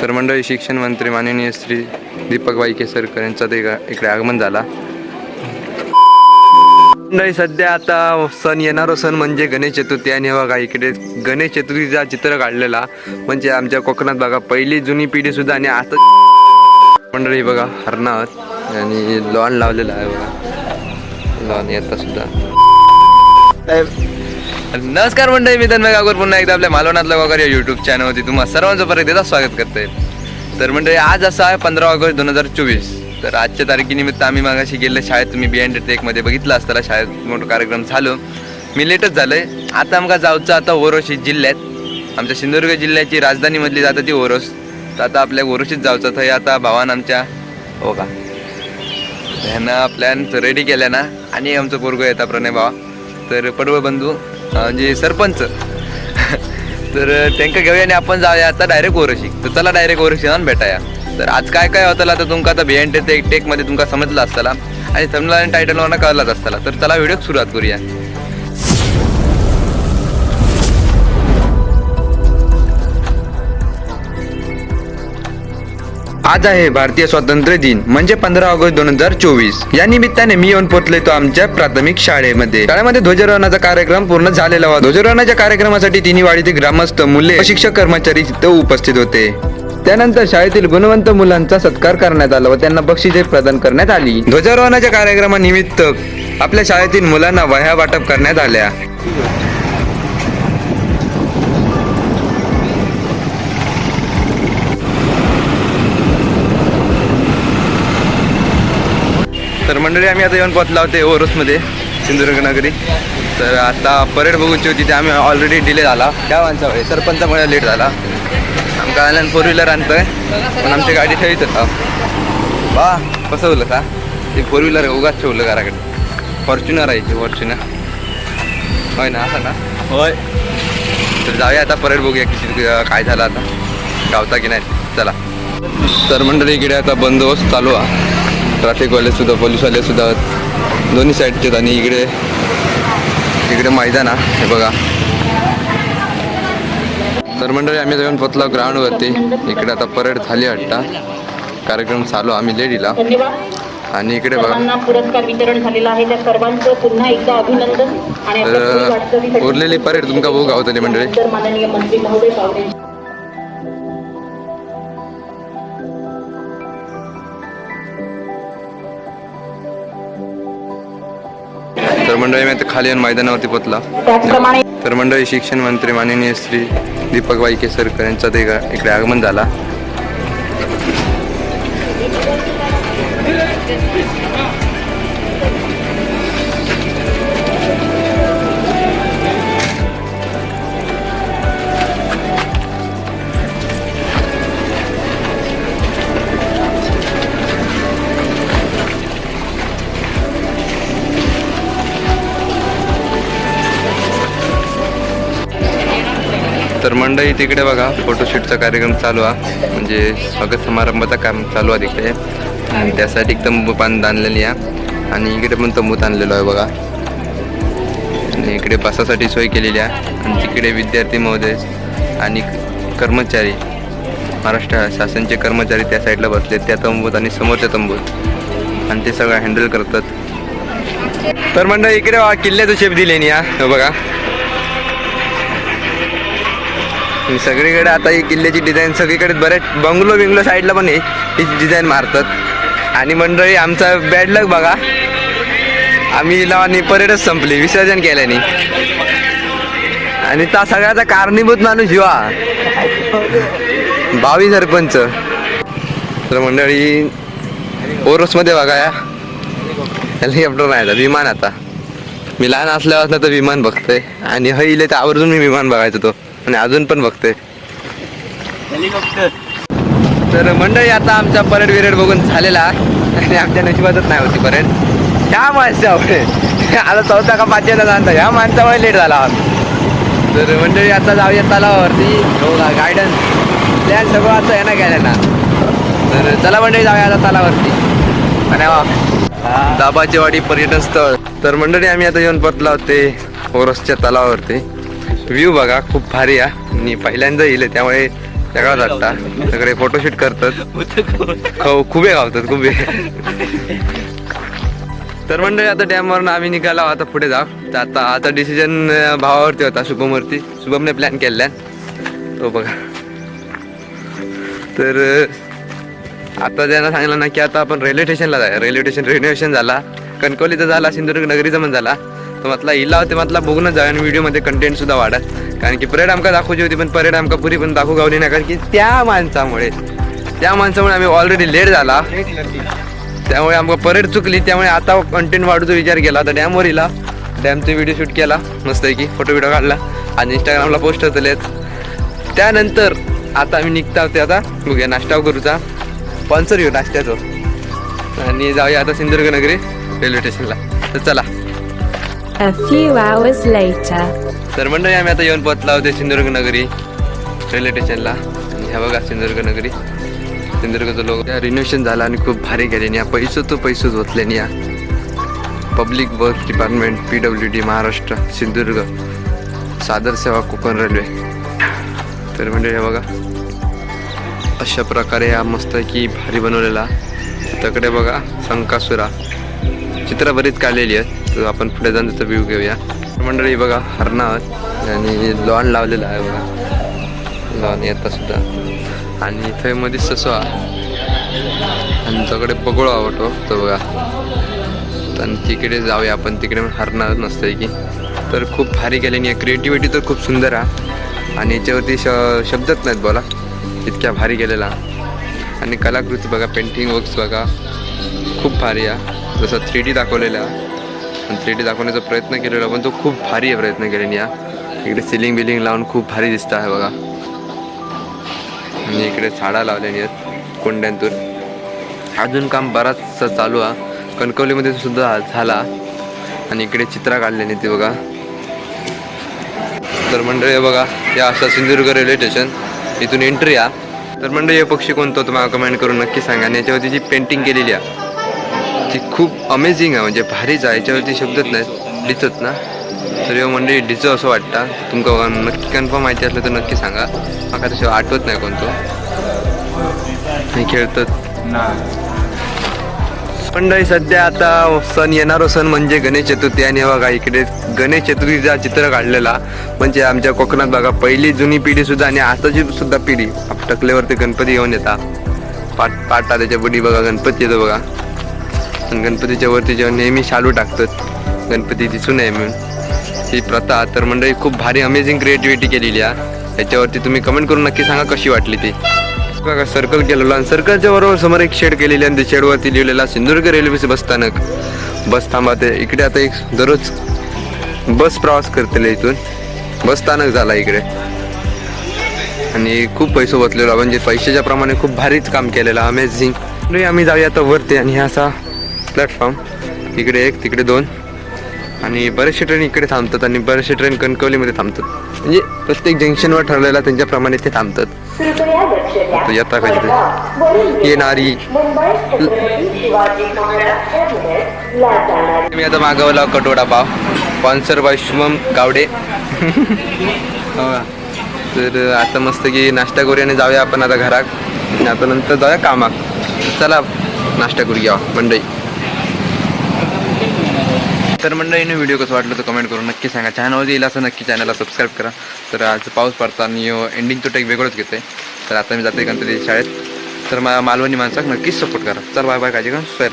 तर मंडळी शिक्षण मंत्री माननीय श्री दीपक वाईके सरकर यांचं ते इकडे आगमन झाला. मंडळी सध्या आता सण येणारा सण म्हणजे गणेश चतुर्थी. आणि बघा इकडे गणेश चतुर्थीचा चित्र काढलेला. म्हणजे आमच्या कोकणात बघा पहिली जुनी पिढी सुद्धा आणि आता मंडळी बघा हरणात आणि लॉन लावलेला आहे बघा. लॉन येता सुद्धा. नमस्कार मंडळी मी धन्य गागोर. पुन्हा एकदा आपल्या मालवणातल्या गावकर या युट्यूब चॅनलवरती तुम्हा सर्वांचं परत एकदा स्वागत करते तर मंडळी आज असं आहे पंधरा ऑगस्ट दोन हजार चोवीस. तर आजच्या तारखेनिमित्त आम्ही मागाशी गेले शाळेत तुम्ही बी एंड टेकमध्ये बघितलं असताना शाळेत मोठा कार्यक्रम झालो. मी लेटच झालोय. आता आमका जाऊचं आता ओरोशी जिल्ह्यात. आमच्या सिंधुदुर्ग जिल्ह्याची राजधानीमधली जातं ती ओरोस. तर आता आपल्या ओरोशीत जाऊचं थंय आता भावान आमच्या हो का? ह्यांना प्लॅन रेडी केल्या ना. आणि आमचं पोरगं येतात प्रणय भावा. तर पडवळ बंधू म्हणजे सरपंच. तर त्यांना घेऊया आणि आपण जाऊया आता डायरेक्ट ओरशी. तर चला डायरेक्ट ओरशी जाऊन भेटाया. तर आज काय काय होतं आता तुमका आता बिहाइंड टेक टेकमध्ये तुमका समजलं असताना आणि समजा आणि टायटलवरनं कळलाच असताना तर चला व्हिडिओ सुरुवात करूया. आज आहे भारतीय स्वातंत्र्य दिन म्हणजे पंधरा ऑगस्ट दोन हजार चोवीस. या निमित्ताने मी येऊन पोहोचले तो आमच्या प्राथमिक शाळेमध्ये. शाळेमध्ये ध्वजारोहणाचा कार्यक्रम पूर्ण झालेला होता. ध्वजारोहणाच्या कार्यक्रमासाठी तिन्ही वाडीतील ग्रामस्थ मुले शिक्षक कर्मचारी तिथे उपस्थित होते. त्यानंतर शाळेतील गुणवंत मुलांचा सत्कार करण्यात आला व त्यांना बक्षिसे प्रदान करण्यात आली. ध्वजारोहणाच्या कार्यक्रमानिमित्त आपल्या शाळेतील मुलांना वह्या वाटप करण्यात आल्या. तर मंडळी आम्ही आता येऊन पोहोचला होते ओरोसमध्ये सिंधुदुर्ग नगरी. तर आता परेड बघूची होती ते आम्ही ऑलरेडी डिले झाला. त्या माणसामुळे सरपंचामुळे लेट झाला. आमका आल्यानं फोर व्हीलर आणतोय. पण आमची गाडी ठेवीत होता. वा बसवलं का? ते फोर व्हीलर उगाच ठेवलं घराकडे. फॉर्च्युनर आहे फॉर्च्युनर होय ना असं ना? होय. तर जाऊया आता परेड बघूया किती काय झालं आता. गावता की नाही? चला. तर मंडळी इकडे आता बंदोबस्त चालू आहे. ट्रॅफिकवाले सुद्धा पोलीसवाले सुद्धा आहेत. दोन्ही साईडचे आणि इकडे इकडे मैदान आहे हे बघा. तर मंडळी आम्ही जाऊन पोचलो ग्राउंडवरती इकडे आता परेड झाली वाटता कार्यक्रम चालू आम्ही लेडीला. आणि इकडे बघा. पुरस्कार वितरण झालेलं आहे. त्या सर्वांचं पुन्हा एकदा अभिनंदन. आणि उरलेली परेड तुमका बघू गावतली मंडळी. तर माननीय मंत्री महोदय तर मंडळी मी खाली येऊन मैदानावरती पोचला तर मंडळी शिक्षण मंत्री माननीय श्री दीपक वाईके सरकर यांचा ते इकडे आगमन झाला. तर मंडळी तिकडे बघा फोटोशूटचा कार्यक्रम चालू आहे. म्हणजे स्वागत समारंभाचा काम चालू आहे तिकडे. आणि त्यासाठी एक तंबू पान आणलेली आहे. आणि इकडे पण तंबूत आणलेलो आहे बघा. आणि इकडे बसासाठी सोय केलेली आहे. आणि तिकडे विद्यार्थी महोदय आणि कर्मचारी महाराष्ट्र शासनचे कर्मचारी त्या साईडला बसले. त्या तंबूत आणि समोरच्या तंबूत. आणि ते सगळं हँडल करतात. तर मंडळ इकडे किल्ल्याचं शेप दिले या बघा. सगळीकडे आता ही किल्ल्याची डिझाईन सगळीकडे बरेच बंगलो बिंगलो साईडला पण ही डिझाईन मारतात. आणि मंडळी आमचा बॅड लक बघा. आम्ही लावानी परेडच संपली विसर्जन केल्याने. आणि त्या सगळ्याचा कारणीभूत माणूस शिवा बावी सरपंच. तर मंडळी ओरोसमध्ये बघा या. हेलिकॉप्टर नाही आता विमान आता. मी लहान असल्यापासून तर विमान बघतोय. आणि हईले तर आवर्जून मी विमान बघायचो तो. आणि अजून पण बघतोय तर मंडळी आता आमचा परेड विरेड बघून झालेला. आणि आमच्या नशिबातच नाही होती परेड. ह्या माणसामुळे. आता चौथा का पाचव्याचा जाणता ह्या माणसामुळे लेट झाला तर मंडळी आता जाऊया तलावावरती. हो गायडन्स प्लॅन सगळं आता यांना गेलं ना तर चला मंडळी जाऊया आता तलावरती आणि वा दाबाची वाडी पर्यटन स्थळ तर मंडळी आम्ही आता येऊन परतला होते. ओरसच्या तलावावरती. व्ह्यू बघा खूप भारी आहे. मी पहिल्यांदा येईल त्यामुळे सगळा जाता सगळे फोटोशूट करतात. खाऊ खुबे गावतात खुबे तर मंडळी आता डॅमवरून आम्ही निघाला आता पुढे जाऊ. तर आता आता डिसिजन भावावरती होता शुभमवरती. शुभमने प्लॅन केलेला तो बघा. तर आता त्यांना सांगितलं ना की आता आपण रेल्वे स्टेशनला जाऊया. रेल्वे स्टेशन रिनोव्हेशन झाला. कणकवलीचा झाला सिंधुदुर्ग नगरीचा पण झाला. तर म्हटलं इला होते म्हटलं बघूनच जाऊ आणि व्हिडिओमध्ये कंटेंट सुद्धा वाढत कारण की परेड आमका दाखवची होती पण परेड आमका पुरी पण दाखवू गावली नाही कारण की त्या माणसामुळे त्या माणसामुळे आम्ही ऑलरेडी लेट झाला. त्यामुळे आमका परेड चुकली त्यामुळे आता कंटेंट वाढूचा विचार केला. तर डॅमवर इला डॅमचा व्हिडिओ शूट केला मस्तपैकी फोटो व्हिडिओ काढला आणि इंस्टाग्रामला पोस्ट होतलेत त्यानंतर आता आम्ही निघता होते आता बघूया नाश्ता करूचा. स्पॉन्सर घेऊ नाश्त्याचं. आणि जाऊया आता सिंधुदुर्ग नगरी रेल्वे स्टेशनला तर चला. A few hours later. तर मंडळी आम्ही आता येऊन पोहोचला होते सिंधुदुर्ग नगरी रेल्वे स्टेशनला आणि ह्या बघा सिंधुदुर्ग नगरी सिंधुदुर्गचं लोक रिनोव्हेशन झालं आणि खूप भारी गेले या पैसे तो पैसेच होतले या public work department P W D Maharashtra Sindhudurg सादर सेवा कोकण रेल्वे. तर म्हणजे हे बघा. अशा प्रकारे हा मस्त की भारी बनवलेला. तकडे बघा संकासुरा चित्र बरीच काढलेली आहेत. तर आपण पुढे जाऊन त्याचा व्ह्यू घेऊया. मंडळी बघा हरणात आणि लॉन लावलेला आहे बघा. लॉन येता सुद्धा. आणि इथे मध्ये ससवा आणि त्याकडे पगोळा आवडतो तो बघा. आणि तिकडे जाऊया आपण. तिकडे हरणार नसतंय की तर खूप भारी केल्याने क्रिएटिव्हिटी तर खूप सुंदर आहे. आणि याच्यावरती श शब्दच नाहीत बोला. इतक्या भारी केलेला. आणि कलाकृती बघा. पेंटिंग वर्क्स बघा. खूप भारी आहे. जसं थ्री डी दाखवलेला आणि थ्री डी दाखवण्याचा प्रयत्न केलेला पण तो खूप भारी आहे प्रयत्न केल्याने या. इकडे सिलिंग बिलिंग लावून खूप भारी दिसत आहे बघा. आणि इकडे झाडा लावलेली आहेत कुंड्यांतून. अजून काम बराचसा चालू आहे. कणकवलीमध्ये सुद्धा झाला. आणि इकडे चित्रा काढलेली ती बघा. तर मंडळी बघा या असा सिंधुदुर्ग रेल्वे स्टेशन इथून एंट्री या. तर मंडळी हे पक्षी कोणतं तुम्हाला कमेंट करून नक्की सांगा. आणि याच्यावरती जी पेंटिंग केलेली आहे ती खूप अमेझिंग आहे. म्हणजे भारीच आहे. याच्यावरती शब्दच नाहीत. दिसत ना. तर हे हो मंडळी डिचो असं वाटतं. तुमका नक्की कन्फर्म माहिती असलं तर नक्की सांगा. मला तसे आठवत नाही कोणतो खेळतात. मंडळी सध्या आता सण येणारो सण म्हणजे गणेश चतुर्थी. आणि बघा इकडे गणेश चतुर्थीचा चित्र काढलेला. म्हणजे आमच्या कोकणात बघा पहिली जुनी पिढी सुद्धा आणि आताची सुद्धा पिढी. आप- गणपती घेऊन येतात पाट पाटा त्याच्या बुडी बघा गणपती येतो बघा. आणि गणपतीच्या वरती जेव्हा नेहमी शालू टाकतात गणपती दिसू नये म्हणून. ही प्रथा तर मंडळी खूप भारी अमेझिंग क्रिएटिव्हिटी केलेली आहे. याच्यावरती तुम्ही कमेंट करून नक्की सांगा कशी वाटली ती. बघा सर्कल केलेलं आणि सर्कलच्या बरोबर समोर एक शेड केलेली आणि त्या शेडवरती लिहिलेला सिंधुदुर्ग रेल्वेचे बस स्थानक. बस थांबते इकडे आता एक दररोज बस प्रवास करते इथून. बस स्थानक झाला इकडे. आणि खूप पैसे बसलेलो म्हणजे पैशाच्या प्रमाणे खूप भारीच काम केलेलं अमेझिंग आम्ही जाऊया आता वरती आणि असा प्लॅटफॉर्म इकडे एक तिकडे दोन. आणि बरेचसे ट्रेन इकडे थांबतात आणि बरेचसे ट्रेन कणकवलीमध्ये थांबतात. म्हणजे प्रत्येक जंक्शनवर ठरलेला त्यांच्याप्रमाणे ते थांबतात. कृपया लक्ष का तिथे? येणारी. मी आता मागवला कटोडा पाव. स्पॉन्सर बाय शुभम गावडे हो. तर आता मस्त की नाश्ता करूया आणि जाऊया आपण आता घरात. आणि आता नंतर जाऊया कामाक चला नाश्ता करूया मंडई. तर मंडळीने व्हिडिओ कसं वाटलं तर कमेंट करून नक्की सांगा. चॅनलवर येईल असं नक्की चॅनलला सबस्क्राईब करा. तर आज पाऊस पडता आणि एंडिंग तो टेक वेगळंच घेते तर आता मी जाते गणपती शाळेत. तर मला मालवणी माणसाक नक्कीच सपोर्ट करा. चल बाय बाय काळजी करा स्वयं